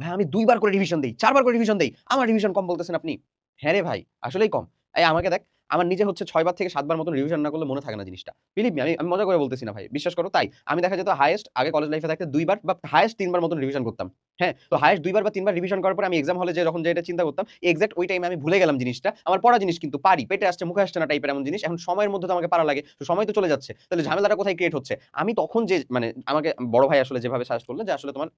ভাই, আমি দুইবার করে রিভিশন দেই, চারবার করে রিভিশন দেই। আমার রিভিশন কম বলতেছেন আপনি? হ্যাঁ রে ভাই, আসলেই কম। এই আমাকে দেখ, আমার নিজে হচ্ছে ছয়বার থেকে সাতবার মতন রিভিশন না করলে মনে থাকে না জিনিসটা। বিলিভ আমি আমি মজা করে বলতেছি না ভাই, বিশ্বাস করো, তাই। আমি দেখা যেত হায়েস্ট আগে কলেজ লাইফে থাকতে দুইবার বা হাইয়েস্ট তিনবার মতন রিভিশন করতাম। হ্যাঁ তো হাইয়েস্ট দুইবার বা তিনবার রিভিশন করার পর আমি এক্সাম হলে যে যখন যেটা চিন্তা করতাম এক্সাক্ট ওই টাইমে আমি ভুলে গেলাম জিনিসটা। আমার পড়া জিনিস কিন্তু পারি, পেটে আসছে, মুখে আসছে না টাইপের এমন জিনিস। এখন সময়ের মধ্যে তো আমাকে পারা লাগে, তো সময় তো চলে যাচ্ছে। তাহলে ঝামেলাটা কোথায় ক্রিয়েট হচ্ছে? আমি তখন যে মানে আমাকে বড় ভাই আসলে যেভাবে সাজেস্ট করল যে, আসলে তোমার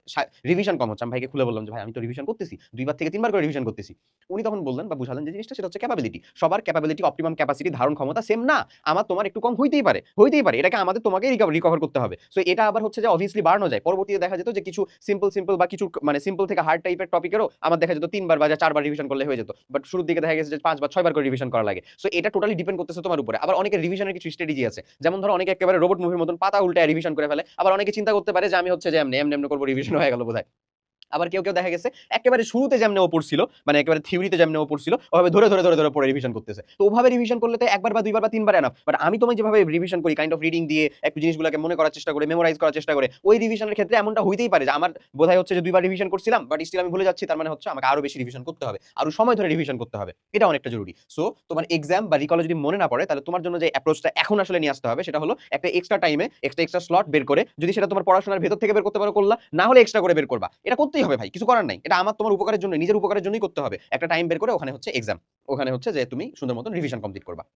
রিভিশন কম হচ্ছে। আমি ভাইকে খুলে বললাম যে, ভাই, আমি তো রিভিশন করতেছি। দুইবার থেকে তিনবার করে রিভিশন করতেছি। উনি তখন বললেন বা বুঝালেন যে, জিনিসটা সেটা হচ্ছে ক্যাপাবিলিটি সবার ক্যাপাবিলিটি অপটিমাম ক্যাপাসিটি ধারণ ক্ষমতা সেম না। আমার তোমার একটু কম হইতেই পারে হইতেই পারে। এটাকে আমাদের তোমাকে রিকভার করতে হবে। সো এটা আবার হচ্ছে যে অবভিয়াসলি বাড়ানো যায়। পরবর্তীতে দেখা যেত যে, কিছু সিম্পল সিম্পল বা কিছু মানে সিম্পল থেকে হার্ড টাইপের টপিকেরও আমার দেখা যেত তিনবার বা চারবার রিভিশন করলে হয়ে যেত। বাট শুরুর দিকে দেখা গেছে যে পাঁচ বা ছয়বার করে রিভিশন করা লাগে। সো এটা টোটালি ডিপেন্ড করতেছে তোমার উপরে। আবার অনেকের রিভিশনের কিছু স্ট্র্যাটেজি আছে। যেমন ধরো অনেকে একেবারে রোবট মুভির মতন পাতা উল্টায় রিভিশন করে ফেলে। আবার অনেকে চিন্তা করতে পারে যে আমি হচ্ছে যে এমনি এমনি এমনি করব রিভিশন হয়ে গেল বোধহয়। আবার কেউ কেউ দেখা গেছে, একেবারে শুরুতে যেমন ও পড়ছিল মানে একেবারে থিওরিতে যেমন ও পড়ছিল, ওভাবে ধরে ধরে ধরে ধরে পড়ে রিভিশন করতেছে। তো ওভাবে রিভিশন করলে তো একবার বা দুইবার বা তিনবার এনাফ বাট আমি তোমায় যেভাবে রিভিশন করি কাইন্ড অফ রিডিং দিয়ে একটু জিনিসগুলোকে মনে করার চেষ্টা করে মেমোরাইজ করার চেষ্টা করে, ওই রিভিশনের ক্ষেত্রে এমনটা হইতেই পারে যে, আমার বোধহয় হচ্ছে যে দুইবার রিভিশন করছিলাম বাট স্টিল আমি ভুলে যাচ্ছি, তার মানে হচ্ছে আমাকে আরও বেশি রিভিশন করতে হবে, আরও সময় ধরে রিভিশন করতে হবে। এটা অনেকটা জরুরি। সো তোমার এক্সাম বা রিকলে যদি মনে না পড়ে, তাহলে তোমার জন্য যে অ্যাপ্রোচটা এখন আসলে নিয়ে আসতে হবে, সেটা হলো একটা এক্সট্রা টাইমে এক্সট্রা এক্সট্রা স্লট বের করে, যদি সেটা তোমার পড়াশোনার ভেতর থেকে বের করতে পারো, করলা, না হলে এক্সট্রা করে বের করবা। এটা করতেই হবে ভাই, কিছু করার নাই। এটা আমার তোমার উপকারের জন্য, নিজের উপকারের জন্যই করতে হবে। একটা টাইম বের করে ওখানে হচ্ছে এক্সাম ওখানে হচ্ছে যে তুমি সুন্দর মতন রিভিশন কমপ্লিট করবা।